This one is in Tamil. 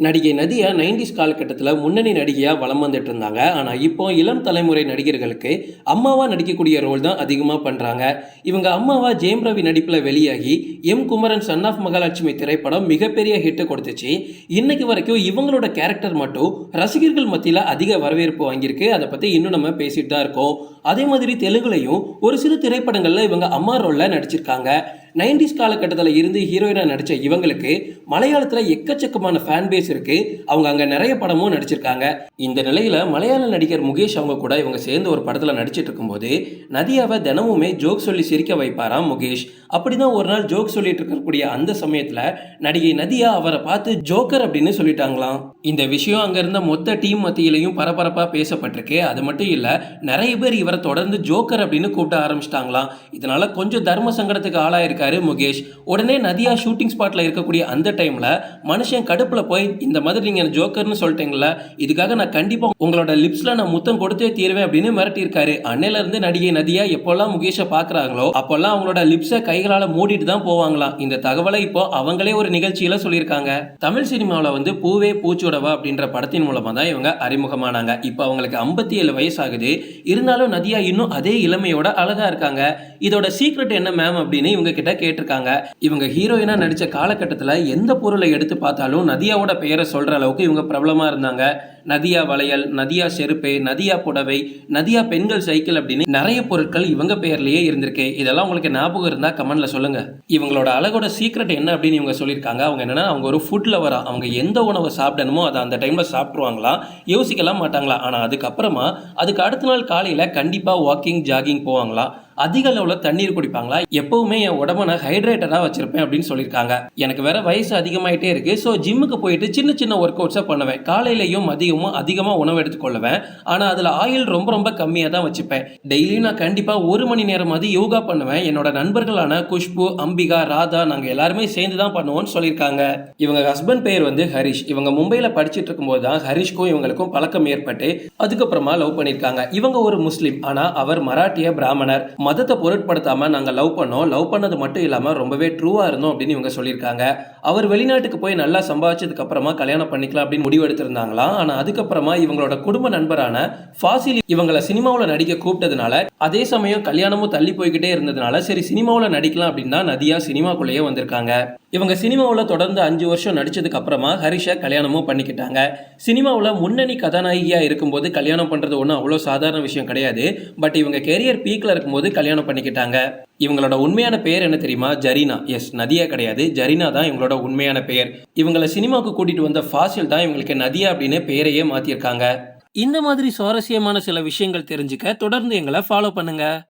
நடிகை நதியா நைன்டிஸ் காலகட்டத்தில் முன்னணி நடிகையாக வலம் வந்துட்டு இருந்தாங்க. ஆனால் இப்போ இளம் தலைமுறை நடிகர்களுக்கு அம்மாவாக நடிக்கக்கூடிய ரோல் தான் அதிகமாக பண்ணுறாங்க இவங்க அம்மாவா ஜெயம் ரவி நடிப்பில் வெளியாகி M Kumaran son of Mahalakshmi திரைப்படம் மிகப்பெரிய ஹிட்டு கொடுத்துச்சு. இன்னைக்கு வரைக்கும் இவங்களோட கேரக்டர் மட்டும் ரசிகர்கள் மத்தியில் அதிக வரவேற்பு வாங்கியிருக்கு. அதை பற்றி இன்னும் நம்ம பேசிட்டு தான் இருக்கோம். அதே மாதிரி தெலுங்குலையும் ஒரு சில திரைப்படங்களில் இவங்க அம்மா ரோலில் நடிச்சிருக்காங்க. நைன்டிஸ் காலகட்டத்தில் இருந்து ஹீரோயினாக நடித்த இவங்களுக்கு மலையாளத்தில் எக்கச்சக்கமான ஃபேன் பேஸ் இருக்கு அவங்க அங்கே நிறைய படமும் நடிச்சிருக்காங்க. இந்த நிலையில் மலையாள நடிகர் முகேஷ் அவங்க கூட இவங்க சேர்ந்து ஒரு படத்தில் நடிச்சிட்டு இருக்கும்போது நதியாவை தினமுமே ஜோக் சொல்லி சிரிக்க வைப்பாராம் முகேஷ். அப்படிதான் ஒரு நாள் ஜோக் சொல்லிட்டு இருக்கக்கூடிய அந்த சமயத்தில் நடிகை நதியா அவரை பார்த்து ஜோக்கர் அப்படின்னு சொல்லிட்டாங்களாம். இந்த விஷயம் அங்கே இருந்த மொத்த டீம் மத்தியிலையும் பரபரப்பாக பேசப்பட்டிருக்கு. அது மட்டும் இல்லை நிறைய பேர் இவரை தொடர்ந்து ஜோக்கர் அப்படின்னு கூப்பிட ஆரம்பிச்சிட்டாங்களாம். இதனால கொஞ்சம் தர்ம சங்கடத்துக்கு ஆளாயிருக்காரு முகேஷ். உடனே நதியா ஷூட்டிங் ஸ்பாட்ல இருக்கக்கூடிய அந்த டைம்ல மனுஷன் கடுப்புல போய் இந்த மாதிரி நீங்கள் ஜோக்கர்னு சொல்லிட்டீங்களா இதுக்காக நான் கண்டிப்பாக உங்களோட லிப்ஸில் நான் முத்தம் கொடுத்தே தீருவேன் அப்படின்னு மிரட்டியிருக்காரு. அன்னையிலேருந்து நடிகை நதியா எப்போல்லாம் முகேஷை பார்க்குறாங்களோ அப்போல்லாம் அவங்களோட லிப்ஸை கைகளால் மூடிட்டு தான் போவாங்களாம். இந்த தகவலை இப்போ அவங்களே ஒரு நிகழ்ச்சியில் சொல்லியிருக்காங்க. தமிழ் சினிமாவில் வந்து பூவே பூச்சோடவா அப்படின்ற படத்தின் மூலமாக தான் இவங்க அறிமுகமானாங்க. இப்போ அவங்களுக்கு ஐம்பத்தி ஏழு வயசு ஆகுது இருந்தாலும் நதியா இன்னும் அதே இளமையோட அழகாக இருக்காங்க. இதோட சீக்ரெட் என்ன மேம் அப்படின்னு இவங்க கிட்ட கேட்டிருக்காங்க. இவங்க ஹீரோயினாக நடித்த காலகட்டத்தில் எந்த பொருளை எடுத்து பார்த்தாலும் நதியாவோட பெயரை சொல்கிற அளவுக்கு இவங்க பிரபலமாக இருந்தாங்க. நதியா வளையல் நதியா செருப்பு நதியா புடவை நதியா பெண்கள் சைக்கிள் அப்படின்னு நிறைய பொருட்கள் இவங்க பேர்லயே இருந்திருக்கு. இதெல்லாம் உங்களுக்கு ஞாபகம் இருந்தா கமெண்ட்ல சொல்லுங்க. இவங்களோட அழகோட சீக்ரெட் என்ன அப்படின்னு இவங்க சொல்லியிருக்காங்க. அவங்க என்னன்னா அவங்க ஒரு ஃபுட் லவரா அவங்க எந்த உணவை சாப்பிடணுமோ அதை அந்த டைம்ல சாப்பிட்ருவாங்களாம் யோசிக்கலாம் மாட்டாங்களா? ஆனா அதுக்கப்புறமா அதுக்கு அடுத்த நாள் காலையில கண்டிப்பா வாக்கிங் ஜாகிங் போவாங்களாம் அதிக அளவில் தண்ணீர் குடிப்பாங்களா? எப்பவுமே என் உடம்ப நான் ஹைட்ரேட்டடாக வச்சிருப்பேன் அப்படின்னு சொல்லியிருக்காங்க. எனக்கு வேற வயசு அதிகமாயிட்டே இருக்கு. ஸோ ஜிம்முக்கு போயிட்டு சின்ன சின்ன ஒர்க் அவுட்ஸை பண்ணுவேன். காலையிலையும் மதியமும் அதிகமாக உணவு எடுத்துக்கொள்ளுவேன் ஆனால் அதில் ஆயில் ரொம்ப ரொம்ப கம்மியாக தான் வச்சுப்பேன். டெய்லியும் நான் கண்டிப்பாக ஒரு மணி நேரமாவது யோகா பண்ணுவேன். என்னோட நண்பர்களான குஷ்பு அம்பிகா ராதா நாங்கள் எல்லாருமே சேர்ந்து தான் பண்ணுவோம்னு சொல்லியிருக்காங்க. இவங்க ஹஸ்பண்ட் பேர் வந்து ஹரிஷ். இவங்க மும்பையில் படிச்சுட்டு இருக்கும்போது தான் ஹரிஷ்க்கும் இவங்களுக்கும் பழக்கம் ஏற்பட்டு அதுக்கப்புறமா லவ் பண்ணியிருக்காங்க. இவங்க ஒரு முஸ்லீம். ஆனால் அவர் மராட்டிய பிராமணர். மதத்தை பொருட்படுத்தாம நாங்கள் லவ் பண்ணோம். லவ் பண்ணது மட்டும் இல்லாமல் ரொம்பவே ட்ரூவாக இருந்தோம் அப்படின்னு இவங்க சொல்லியிருக்காங்க. அவர் வெளிநாட்டுக்கு போய் நல்லா சம்பாதிச்சதுக்கு அப்புறமா கல்யாணம் பண்ணிக்கலாம் அப்படின்னு முடிவு எடுத்திருந்தாங்களாம். ஆனால் அதுக்கப்புறமா இவங்களோட குடும்ப நண்பரான ஃபாசில் இவங்கள சினிமாவில் நடிக்க கூப்பிட்டதுனால அதே சமயம் கல்யாணமும் தள்ளி போய்கிட்டே இருந்ததுனால சரி சினிமாவில் நடிக்கலாம் அப்படின்னு தான் நதியா சினிமாக்குள்ளேயே வந்திருக்காங்க. இவங்க சினிமாவில் தொடர்ந்து அஞ்சு வருஷம் நடிச்சதுக்கு அப்புறமா ஹரிஷா கல்யாணமும் பண்ணிக்கிட்டாங்க. சினிமாவில் முன்னணி கதாநாயகியாக இருக்கும்போது கல்யாணம் பண்ணுறது ஒன்றும் அவ்வளோ சாதாரண விஷயம் கிடையாது. பட் இவங்க கெரியர் பீக்கில் இருக்கும்போது கல்யாணம் பண்ணிக்கிட்டாங்க. இவங்களோட உண்மையான பெயர் என்ன தெரியுமா? ஜரீனா. எஸ் நதியா கிடையாது. ஜரீனா தான் இவங்களோட உண்மையான பெயர் இவங்கள சினிமாவுக்கு கூட்டிட்டு வந்த ஃபாசில் தான் இவங்களுக்கு நதியா அப்படின்னு பெயரையே மாற்றிருக்காங்க இந்த மாதிரி சுவாரஸ்யமான சில விஷயங்கள் தெரிஞ்சுக்க தொடர்ந்து எங்களை ஃபாலோ பண்ணுங்க.